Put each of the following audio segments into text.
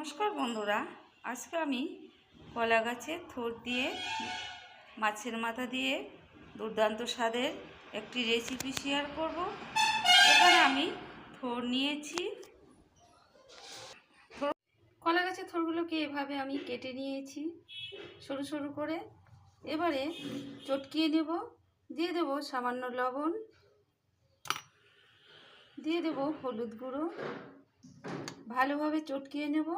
নমস্কার বন্ধুরা, আজকে আমি কলা গাছে থোর দিয়ে, মাছের মাথা দিয়ে দুর্দান্ত স্বাদের একটি রেসিপি শেয়ার করব। এখানে আমি থোর নিয়েছি। কলা গাছের থোরগুলোকে এভাবে আমি কেটে নিয়েছি সরু সরু করে। এবারে চটকিয়ে নেব, দিয়ে দেব সামান্য লবণ, দিয়ে দেব হলুদ গুঁড়ো ভালোভাবে চটকিয়ে নেব।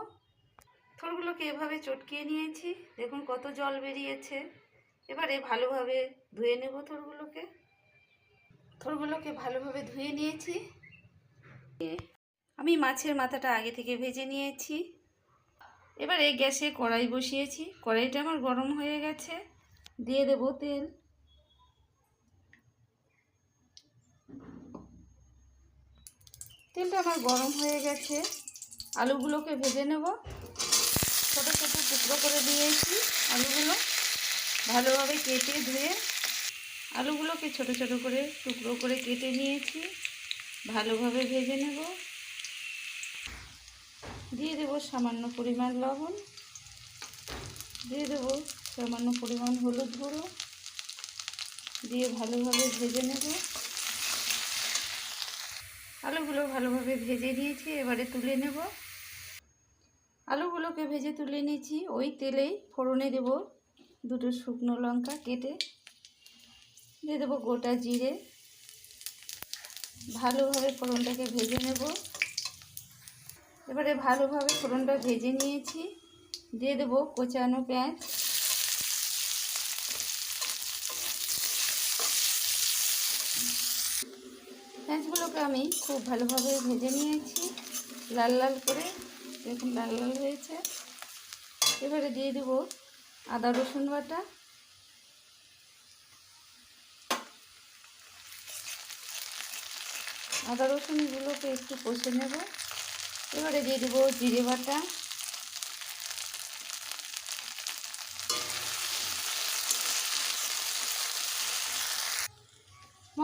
থোরগুলোকে এভাবে চটকিয়ে নিয়েছি। দেখুন কত জল বেরিয়েছে। এবারে ভালোভাবে ধুয়ে নেব থোরগুলোকে। থোরগুলোকে ভালোভাবে ধুয়ে নিয়েছি। আমি মাছের মাথাটা আগে থেকে ভেজে নিয়েছি। এবারে গ্যাসে কড়াই বসিয়েছি। কড়াইটা আমার গরম হয়ে গেছে। দিয়ে দেব তেল। তেলটা আমার গরম হয়ে গেছে। আলুগুলোকে ভেজে নেব। ছোটো ছোটো টুকরো করে দিয়েছি আলুগুলো। ভালোভাবে কেটে ধুয়ে আলুগুলোকে ছোট ছোট করে টুকরো করে কেটে নিয়েছি। ভালোভাবে ভেজে নেব। দিয়ে দেব সামান্য পরিমাণ লবণ। দিয়ে দেব সামান্য পরিমাণ হলুদ গুঁড়ো। দিয়ে ভালোভাবে ভেজে নেব। আলুগুলো ভালোভাবে ভেজে নিয়েছি, এবারে তুলে নেব। আলুগুলোকে ভেজে তুলে নিয়েছি, ওই তেলেই ফোড়নে দেব দুটো শুকনো লঙ্কা কেটে। দিয়ে দেবো গোটা জিরে। ভালোভাবে ফোড়নটাকে ভেজে নেব। এবারে ভালোভাবে ফোড়নটা ভেজে নিয়েছি। দিয়ে দেবো কোচানো পেঁয়াজ। পেঁয়াজগুলোকে আমি খুব ভালোভাবে ভেজে নিয়েছি। লাল লাল করে দেখুন লাল লাল হয়েছে। এবারে দিয়ে দেব আদা, রসুন বাটা। আদা, রসুনগুলোকে একটু কষে নেব। এবারে দিয়ে দেবো জিরে বাটা।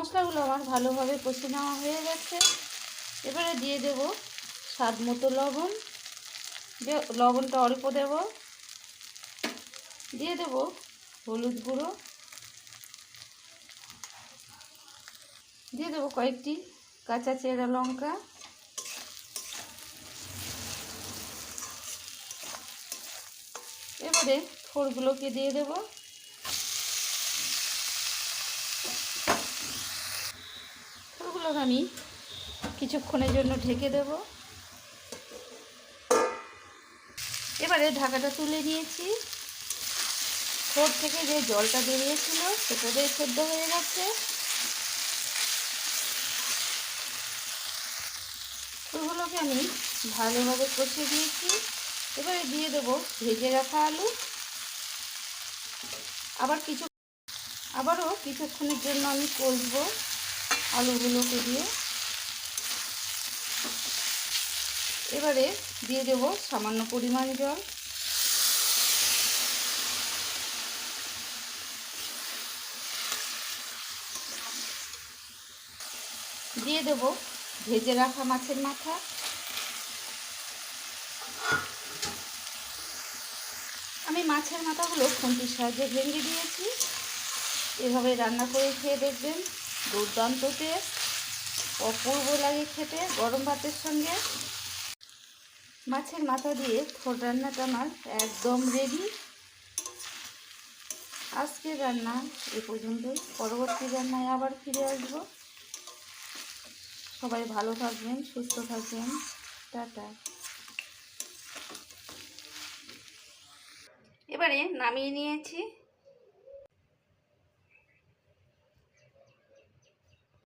মশলাগুলো আমার ভালোভাবে কষে নেওয়া হয়ে গেছে। এবারে দিয়ে দেব স্বাদ মতো লবণ। যে লবণটা অল্প দেব। দিয়ে দেব হলুদ গুঁড়ো। দিয়ে দেবো কয়েকটি কাঁচা চেরা লঙ্কা। এবারে থোড়গুলোকে দিয়ে দেবো। আমি কিছুক্ষণের জন্য ঢেকে দেব। এবারে ঢাকাটা তুলে নিয়েছি। থোড় থেকে যে জলটা বেরিয়েছিল সেটা দিয়ে সেদ্ধ হয়ে গেছে। ওগুলোকে আমি ভালোভাবে কষে দিয়েছি। এবারে দিয়ে দেবো ভেজে রাখা আলু। আবার কিছু আবারও কিছুক্ষণের জন্য আমি কষবো। আলুগুলোকে দিয়ে এবারে দিয়ে দেব সামান্য পরিমাণ জল। দিয়ে দেব ভেজে রাখা মাছের মাথা। আমি মাছের মাথাগুলো খুন্তির সাহায্যে ভেঙে দিয়েছি। এভাবে রান্না করে খেয়ে দেখবেন। দুর্দান্ত টেস্ট অপূর্ব লাগে খেতে গরম ভাতের সঙ্গে। মাছের মাথা দিয়ে থোর রান্নাটা আমার একদম রেডি আজকের রান্না এ পর্যন্তই। পরবর্তী রান্নায় আবার ফিরে আসব। সবাই ভালো থাকবেন, সুস্থ থাকবেন। টাটা। এবারে নামিয়ে নিয়েছি